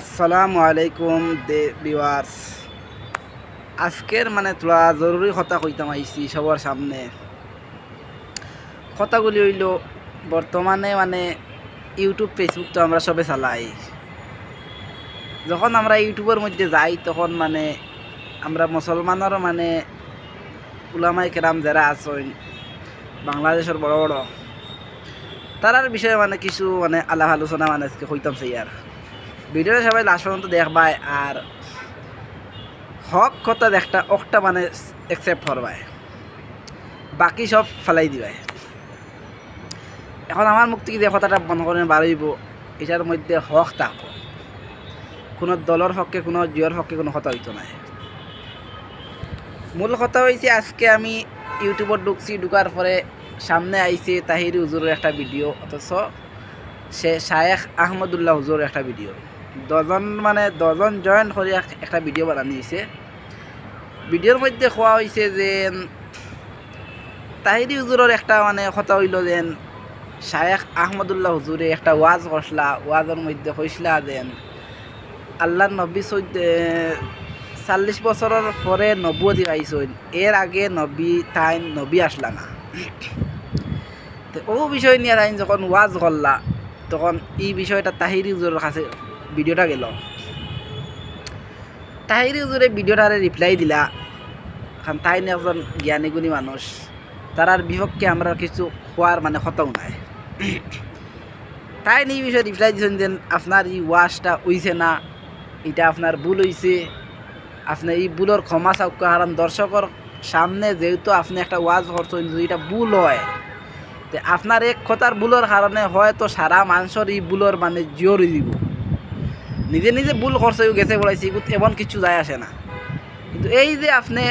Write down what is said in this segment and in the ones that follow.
আসসালামু আলাইকুম দে বিওয়ার্স আজকের মানে তোলা জরুরি কথা কইতাম আইছি সবার সামনে। কথাগুলি হইল, বর্তমানে মানে ইউটিউব, ফেসবুক তো আমরা সবে চালাই। যখন আমরা ইউটিউবের মধ্যে যাই, তখন মানে আমরা মুসলমানেরও মানে উলামাই কেরাম যারা আছেন, বাংলাদেশের বড় বড়, তারার বিষয়ে মানে কিছু মানে আলাপ আলোচনা মানে আজকে কইতাম সেই আর। ভিডিওটা সবাই লাস্ট পর্যন্ত দেখবাই আর হক কথা একটা অকটা মানে একসেপ্ট করবাই। বাকি সব ফেলাই দিবাই। এখন আমার মুখ থেকে যে কথাটা মনে করেন বাড়াইব এটার মধ্যে হক তাক কোনো দলের হককে কোনো জিওর হককে কোনো কথা হইতো না মূল কথা হয়েছে আজকে আমি ইউটিউবত ঢুকছি ঢুকার পরে সামনে আইছে তাহির হুজুরের একটা ভিডিও অথচ সে শায়েখ আহমদুল্লাহ হুজুরের একটা ভিডিও দজন মানে দজন জয়েন্ট করে এক- একটা ভিডিও বানানি হয়েছে ভিডিওর মধ্যে কোয়া হয়েছে যে তাহিরি হুজুরের একটা মানে কথা হইল যেন শায়েখ আহমদুল্লাহ হুজুরে একটা ওয়াজ করসলা ওয়াজের মধ্যে কইসলা যেন আল্লাহ চৈদ্দ চাল্লিশ বছরের পরে নব্বতি পাইছেন এর আগে নবী তাই নবী আসলা না। তো ও বিষয় নিয়ে তাই যখন ওয়াজ করলা তখন এই বিষয়টা তাহিরি হুজুরের কাছে ভিডিওটা গেল। তাহিরি হুজুরে ভিডিওটারে রিপ্লাই দিলা। কারণ তাই একজন জ্ঞানী গুণী মানুষ তারার বিপক্ষে আমরা কিছু খোয়ার মানে খতাও নাই। তাই এই বিষয়ে রিপ্লাই দিয়েছেন যে আপনার এই ওয়াশটা উইছে না? এটা আপনার ভুল হইছে আপনার এই ভুলের ক্ষমা চাওক কারণ দর্শকর সামনে যেহেতু আপনি একটা ওয়াজ করছেন যদি এটা ভুল হয়। তে আপনার এক কথার ভুলের কারণে হয়তো সারা মানুষের এই ভুলের মানে জিওরি দিব। নিজে নিজে ভুল করছে গেছে বলাইছে এমন কিছু যায় আসে না। কিন্তু এই যে আপনি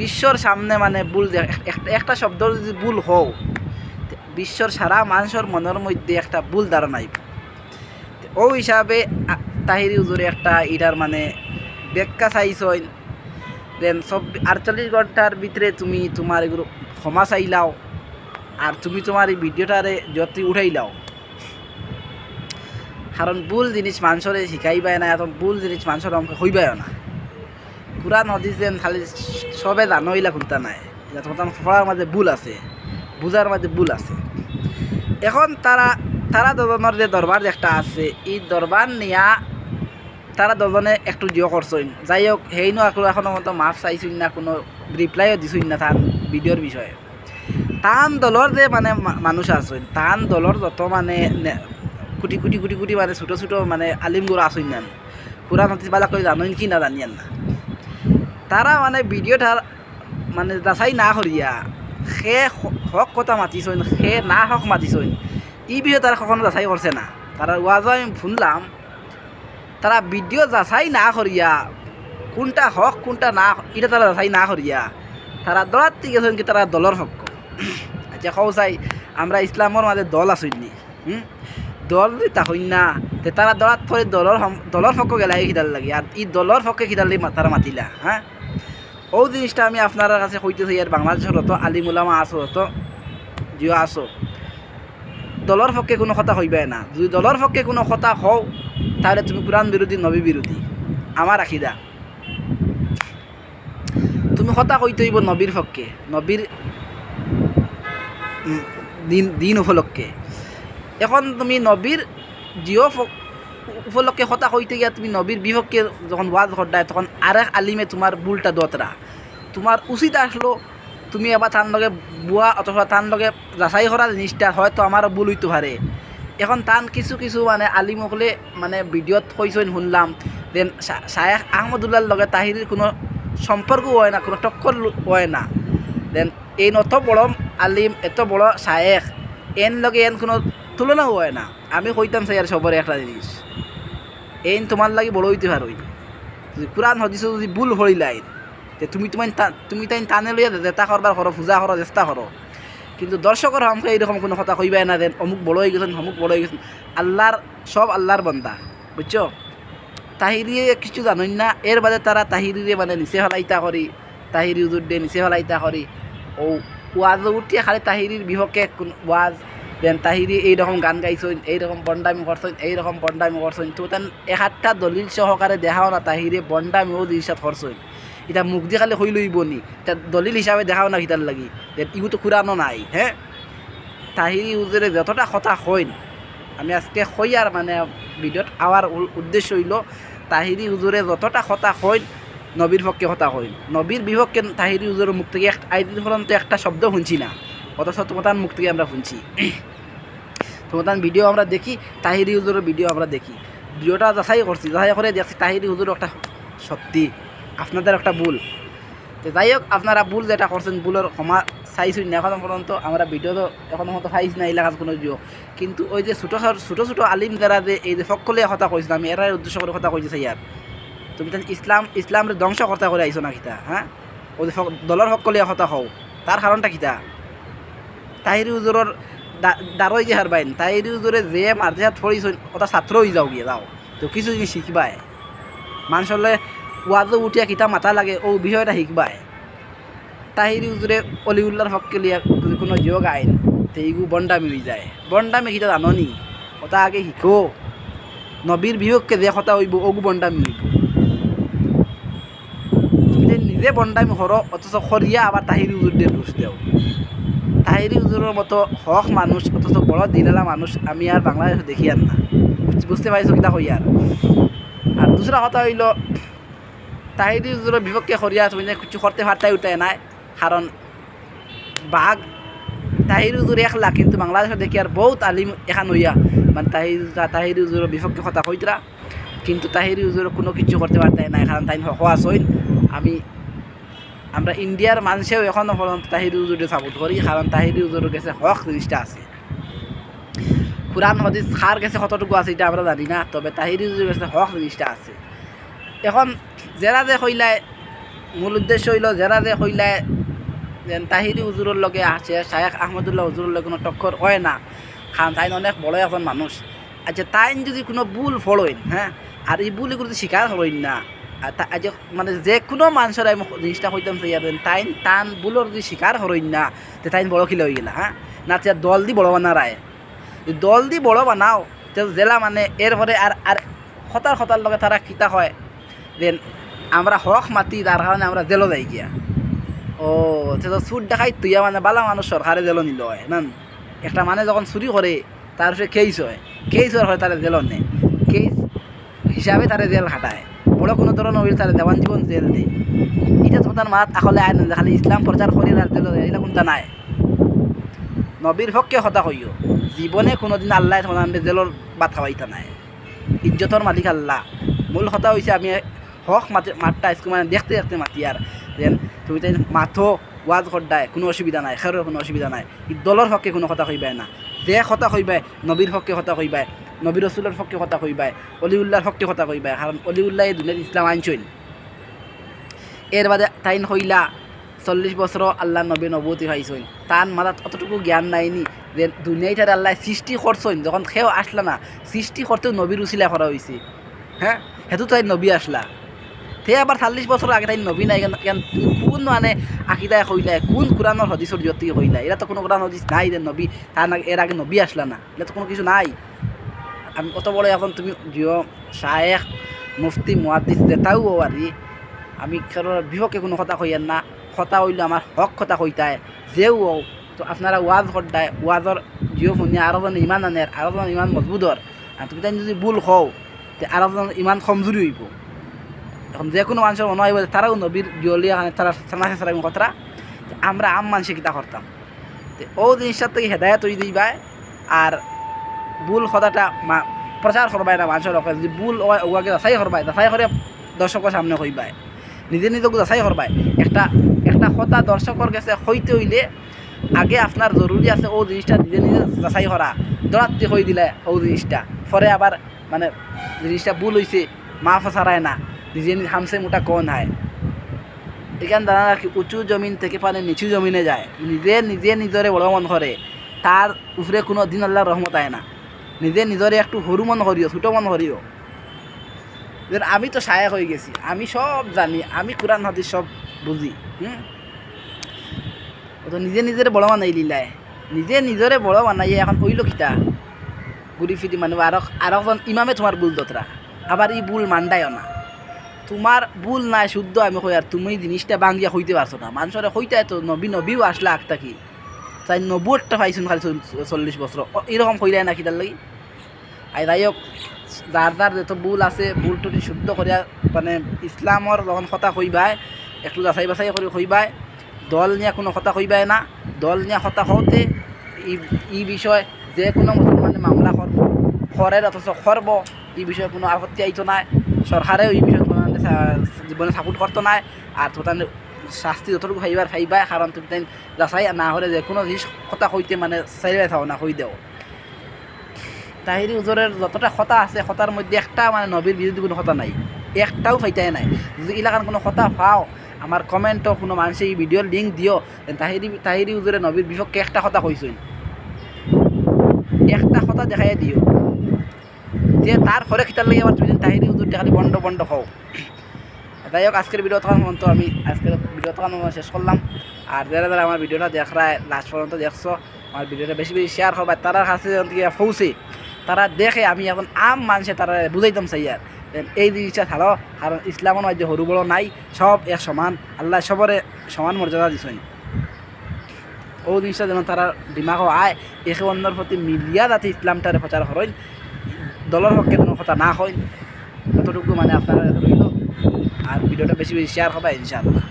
বিশ্বর সামনে মানে ভুল এক- একটা শব্দ যদি ভুল হও বিশ্বর সারা মানুষের মনের মধ্যে একটা ভুল ধারণা আইব। ও হিসাবে তাহিরি হুজুরে একটা ইটার মানে ব্যাখ্যা চাইছইন দেন সব আটচল্লিশ ঘণ্টার ভিতরে তুমি তোমার এগুলো ক্ষমা চাইলাও, আর তুমি তোমার এই ভিডিওটারে যত উঠাইলাও কারণ ভুল জিনিস মানুষরে শিখাইবাই না এখন ভুল জিনিস মানুষের অঙ্ক হইবাইও না। কোরআন হদিসেন খালি সবে জানইলা কোনটা নাই। তোমার পড়ার মাঝে ভুল আছে বুঝার মাঝে ভুল আছে। এখন তারা তারা দুজনের যে দরবার একটা আছে এই দরবার নিয়া তারা দুজনে একটু জিও করছেন যাই হোক সেই নো এখন এখনও মতো মাফ চাইছেন না, কোনো রিপ্লাইও দিছেন না তার ভিডিওর বিষয়ে। তান দলর যে মানে মানুষ আছেন তান দলর যত মানে কোটি কোটি কোটি কোটি মানে ছোটো ছোটো মানে আলিমগুলো আছেন না কোরআন হতিস বালা করে জানেন কি না জানিয়েন না তারা মানে ভিডিওটা মানে যাচাই না করিয়া সে হক কথা মাতিছইন সে না হক মাতিছইন। এই বিষয়ে তারা কখনো যাচাই করছে না। তারা ওয়াজ আমি শুনলাম তারা ভিডিও যাচাই না করিয়া কোনটা হক, কোনটা না এটা তারা যাচাই না করিয়া তারা দলার থেকে কি তারা দলর পক্ষ আচ্ছা কও চাই, আমরা ইসলামর মাঝে দল আসইনি হুম? দল যদি তাহইন না। তারা দলার পরে দলর দলর পক্ষ গেলাই খিদাল লাগে। আর এই দলর পক্ষে খিদাল তারা মাতিলা হ্যাঁ ও জিনিসটা আমি আপনার কাছে কইতেছি আর বাংলাদেশের হতো আলিমুলামা আসো হতো জিও আসো। দলর পক্ষে কোনো কথা হইবে না। যদি দলর পক্ষে কোনো কথা হও, তাহলে তুমি কোরআন বিরোধী, নবী বিরোধী। আমার আখিদা। তুমি কথা কইতে হইব নবীর পক্ষে নবীর দিন দিন উপলক্ষে। এখন তুমি নবীর জিও উপলক্ষে কথা কইতে গিয়া তুমি নবীর বিপক্ষে যখন ওয়াজ করদায় তখন আরেক আলিমে তোমার বুলটা দতরা তোমার উচিত আসলো তুমি এবার তার লগে বুয়া অথবা তার লগে যাচাই করা জিনিসটা হয়তো আমার ভুল হইতে পারে এখন তান কিছু কিছু মানে আলিমকলে মানে ভিডিওত কইছেন শুনলাম দেন শায়েখ আহমদুল্লাহর লগে তাহিরির কোনো সম্পর্ক হয় না, কোনো টক্কর হয় না। দেন এই অত বড় আলিম, এত বড় শায়েখ এন লগে এন কোনো তুলনা হয় না। আমি কইতাম চাই আর সবরে একটা জিনিস। এন তোমার লাগি বড় হইতে পারোই যদি কোরআন হদিস যদি ভুল হইলাই তে তুমি তোমার তুমি তাই টানে লইয়া দেতা করবার করো, পূজা করো, চেষ্টা করো। কিন্তু দর্শকের আমাকে এইরকম কোনো কথা কইবাই না দেন, অমুক বড় হয়ে গেছেন, অমুক বড় হয়ে গেছেন। আল্লাহর, সব আল্লাহর বন্দা, বুঝছ? তাহিরিয়ে কিছু জানেন না, এর বাদে তারা তাহিরিরে মানে নিচে ফেলাইতা করি, তাহিরি উজুর দিয়ে নিচে ফেলাইতা করি। ও, ওয়াজ উঠিয়ে খালি তাহিরির বিপক্ষে ওয়াজ দেন তাহিরি এইরকম গান গাইছেন এইরকম বন্ডামি করছেন এইরকম বন্ডামি করছেন তো তেন এক আধটা দলিল সহকারে দেখাও না তাহিরে বন্ডামিও জিনিসটা করছেন এটা মুখ দিয়ে খালি হই লইব নি দলিল হিসাবে দেখাও না কিতার লাগি। দেন ইগু তো খুরানো নাই হ্যাঁ তাহিরি উজরে যতটা কথা হইন আমি আজকে হই আর মানে ভিডিওত আওয়ার উদ্দেশ্য হইল তাহিরি হুজুরে যতটা কথা হইন নবীর পক্ষে কথা হইন নবীর বিপক্ষে তাহিরি হুজুরের মুখ থেকে আইদিন পর্যন্ত একটা শব্দ শুনছি না। অথচ তোমার মুখ থেকে আমরা শুনছি। তোমার ভিডিও আমরা দেখি, তাহিরি হুজুরের ভিডিও আমরা দেখি। ভিডিওটা যাচাই করছি, যাচাই করে দেখছি তাহিরি হুজুর একটা সত্যি, আপনাদের একটা ভুল। তো যাই হোক, আপনারা ভুল যেটা করছেন, ভুলের ক্ষমা চাইছি না এখন পর্যন্ত আমরা ভিডিও তো এখনও মতো চাইছি না এলাকার কোনো জিও কিন্তু ওই যে ছোটো ছোটো ছোটো আলিম যারা যে, এই যে সকলে কথা কইছিল আমি এরাই উদ্দেশ্য করে কথা কইছি স্যার। তুমি তান ইসলাম, ইসলামের ধ্বংস কর্তা করে আইছো না কিতা হ্যাঁ? ওই দলের সকলে কথা হও তার কারণটা কিতা? তাহিরি উজুরের দারই যে হারবাইন তাহিরি উজুরে যে হাত ফড়িছ ওটা ছাত্র হয়ে যাও গিয়ে যাও। তো কিছু জিনিস শিখবাই মানুষলে ওয়াজও উঠিয়া কিতা মাথা লাগে ও বিষয়টা শিখবাই তাহিরি উজুরে অলিউল্লার হককে লিয়া যদি কোনো যোগ আইন তো এইগু বন্ডামি হয়ে যায়। বন্ডামি কিতা জাননি ওটা আগে শিখো নবীর বিহককে যে কথা হইব, ওগু বন্ডামি হইব। নিজে বন্ডামি হর অথচ সরিয়া আবার তাহিরি উজুর দিয়ে দোষ দেও। তাহিরি উজুরের মতো হক মানুষ অথচ বড় দিলেলা মানুষ আমি আর বাংলাদেশ দেখি আর না। বুঝতে পাইছো কিতা হই আর আর দুসরা কথা হইল তাহিরি উজুরের বিপক্ষে সরিয়া তুমি কিছু করতে পারতাই উঠাই নাই কারণ বাঘ তাহির উজুর একলা, কিন্তু বাংলাদেশে দেখি আর বহুত আলিম এখান হইয়া। মানে তাহির তাহির উজুরের বিপক্ষে কথা কইতরা কিন্তু তাহির উজুর কোনো কিছু করতে পারতাই নাই কারণ তাই হওয়া হইন। আমি আমরা ইন্ডিয়ার মানুষেও এখনও পর্যন্ত তাহির উজুরে সাপোর্ট করি, কারণ তাহির উজুরের কাছে হক জিনিসটা আছে। কোরআন, হদিস, খার কাছে কতটুকু আছে এটা আমরা জানি না, তবে তাহির উজুরের কাছে হক জিনিসটা আছে। এখন যারা যে কইলায় মূল উদ্দেশ্য হইল যারা যে কইলায় যেন তাহিরি হুজুরের লগে আছে, শায়েখ আহমদুল্লাহ হুজুরের লগে কোনো টক্কর হয় না, কারণ তাই অনেক বড় এখন মানুষ। আচ্ছা তাই যদি কোনো ভুল ফলইন হ্যাঁ আর এই ভুল এগুলো স্বীকার হইন না আজ মানে যে কোনো মানুষের আমি জিনিসটা হইতাম চাইয়াবেন তাই টান ভুলের যদি স্বীকার হইন না, তে তাই বড় খিলে হয়ে গেলা হ্যাঁ? না, তে দল দি বড় বানা রায়। দল দি বড় বানাও, তে জেলা মানে এরপরে আর আর হতার হতার লগে তারা কিতা হয়। দেন আমরা হক মাতি তার কারণে আমরা জেলো যাই গিয়া। ও, তো সুদ দেখাই তুইয়া মানে বালা মানুষ সরকারে জেল নিল হয় না একটা মানে যখন চুরি করে, তার সে কেস হয়। কেস হয় তারা জেল নেই কেস হিসাবে তারা জেল খাটায়। বড় কোনো ধরনের হইলে তারা দেওয়ান জীবন জেল দেয় এটা তো মাত আসলে আয় না খালি করি আর জেল দেয় কোনটা নাই নবীর পক্ষে হতা হইও জীবনে কোনোদিন আল্লাহ তোমার জেলর বাদ খাওয়াইতা নাই। ইজ্জতর মালিক আল্লাহ। মূল কথা হয়েছে আমি হক মাতে মাঠটা স্কুল মানে দেখতে দেখতে মাতি আর যেন তুমি তাই মাথো ওয়াজ করদায় কোনো অসুবিধা নাই খেৰৰ কোনো অসুবিধা নাই। দলৰ হকে কোনো কথা কইবাই না। যে কথা কইবাই নবীর হকে কথা কইবাই। নবীর রসুলের হকে কথা কইবাই অলিউল্লাহর হকে কথা কইবাই কারণ অলিউল্লাহ দুনিয়াত ইসলাম আইনছইন এর বাদে তাইন হইলা চল্লিশ বছর আল্লাহ নবী নবতী হয়েছেন তার মাথাত অতটুকু জ্ঞান নাইনি যে দুনিয়াটার আল্লাহ সৃষ্টি করছেন, যখন সেও আসলা না, সৃষ্টি করতেও নবীর উচিলা করা হয়েছে হ্যাঁ? সেইটো তাই নবী আসলা। তে আবার চাল্লিশ বছর আগে তাই নবী নাই, কেন- মানে আকিদায় কইলাই কোন কোরআনের হদিসর জ্যোতি কইলাই এরা তো কোনো কোরআন হদিস নাই যে নবী তার এর আগে নবী আসলা না এটা তো কোনো কিছু নাই। আমি কত বড় এখন তুমি জিও শায়েখ, মুফতি, মুহাদ্দিস দেতাও আর আমি কারোর বিপক্ষে কোনো কথা কইয়ার না, কথা হইলে আমার হক কথা কইতায় যেও তো আপনারা ওয়াজ করদায় ওয়াজর জিও শুনিয়া আরও জন ইমান আনের আরও জন ইমান মজবুতর আর তুমি যদি ভুল হও তে আরও জন ইমান কমজোরি হইব। এখন যে কোনো মানুষের মনে হইব তারাও নবীর জিয়লিয়া তারা সানা সারা কথা। আমরা আম মানুষে কিতা করতাম ও জিনিসটার থেকে হেদায়ত হয়ে দিবাই আর ভুল মা প্রচার করবাই না মানুষের লোকে যদি ভুল ওগুলোকে যাচাই করবাই যাচাই করে দর্শকের সামনে কইবাই নিজে নিজকে যাচাই করবাই একটা একটা কথা দর্শকের কাছে হইতে হইলে আগে আপনার জরুরি আছে ও জিনিসটা নিজে নিজে যাচাই করা দরাত্রি হয়ে দিলে ও জিনিসটা পরে আবার মানে জিনিসটা ভুল হয়েছে মা ফসারায় না। নিজে হামসে মোটা কোন হয়। এখান দাঁড়া উঁচু জমিন থেকে পানি নিচু জমিনে যায়। নিজে নিজে নিজরে বড় মন করে তার উপরে কোনো দিন আল্লাহ রহমত আয় না। নিজে নিজরে একটু সরু মন করিও ছোটো মন করিও যেন আমি তো সায়ক হয়ে গেছি, আমি সব জানি, আমি কোরআন হাদিস সব বুঝি হুম? তো নিজে নিজের বড় এই লীলায় নিজে নিজরে বড় বানাই এখন কইল কিতা ঘুরি ফিরি মানুষ আর আরকজন ইমামে তোমার ভুল দতরা আবার ই ভুল মান্ডায়ও না তোমার ভুল নাই, শুদ্ধ আমি কই আর তুমি জিনিসটা বাঙ্গিয়া হইতে পারছ না। মানুষের হইতে তো নবী, নবীও আসলে আগটা কি? তাই নব্বইটা পাইছুন খালি চল- চল্লিশ বছর এরকম কইলাই না কিতার লাগি। আর যাই হোক যার যার যত ভুল আছে ভুল টুটি শুদ্ধ করিয়া মানে ইসলামর যখন কথা কইবাই, একটু যাচাই বাছাই করে কইবাই, দল নিয়ে কোনো কথা কইবাই না, দল নিয়ে কথা হওতে ই বিষয় যে কোনো মুসলমানে মামলা করব খরের অথচ করব এই বিষয়ে কোনো আপত্তি আইতো নাই সরকারেও এই বিষয়ে জীবনে সাপোর্ট করতো নাই আর তোমার শাস্তি যতটুকু ফাইবার ফাইবাই কারণ তুমি তাই যাচাই না হলে যে কোনো জিনিস কথা কইতে মানে চাইবাই থাও, না কই দেও। তাহিরি উজরের যতটা কথা আছে কথার মধ্যে একটা মানে নবীর বিরুদ্ধে কোনো কথা নাই। একটাও ফাইতাই নাই। যদি এলাকার কোনো কথা পাও আমার কমেন্টও কোনো মানুষে এই ভিডিওর লিঙ্ক দিও তাহিরি তাহিরি উজরে নবীর বিপক্ষে একটা কথা কইছেন একটা কথা দেখাই দিও যে তার ঘরে খিতার লাগে আবার তুমি তাহিরি উজুরটা খালি বন্ধ বন্ধ হও। যাই হোক, আজকের ভিডিও তখন মতো আমি আজকের ভিডিও তখন শেষ করলাম। আর যারা যারা আমার ভিডিওটা দেখায় লাস্ট পর্যন্ত দেখছ, আমার ভিডিওটা বেশি বেশি শেয়ার করবা। তারা কাছে পৌঁছে তারা দেখে আমি এখন আম মানুষে তারা বুঝাইতাম চাই আর এই জিনিসটা থালো কারণ ইসলামের মধ্যে সরু বড় নাই, সব এক সমান। আল্লাহ সবরে সমান মর্যাদা দিছেন। ও জিনিসটা যেন তারা দিমাগও আয়, একে অন্যর প্রতি মিলিয়া যাতে ইসলামটারে প্রচার করেন দলের পক্ষে কোনো কথা না হয়। ততটুকু মানে আপনারা আর ভিডিওটা বেশি বেশি শেয়ার হবে ইনশাআল্লাহ।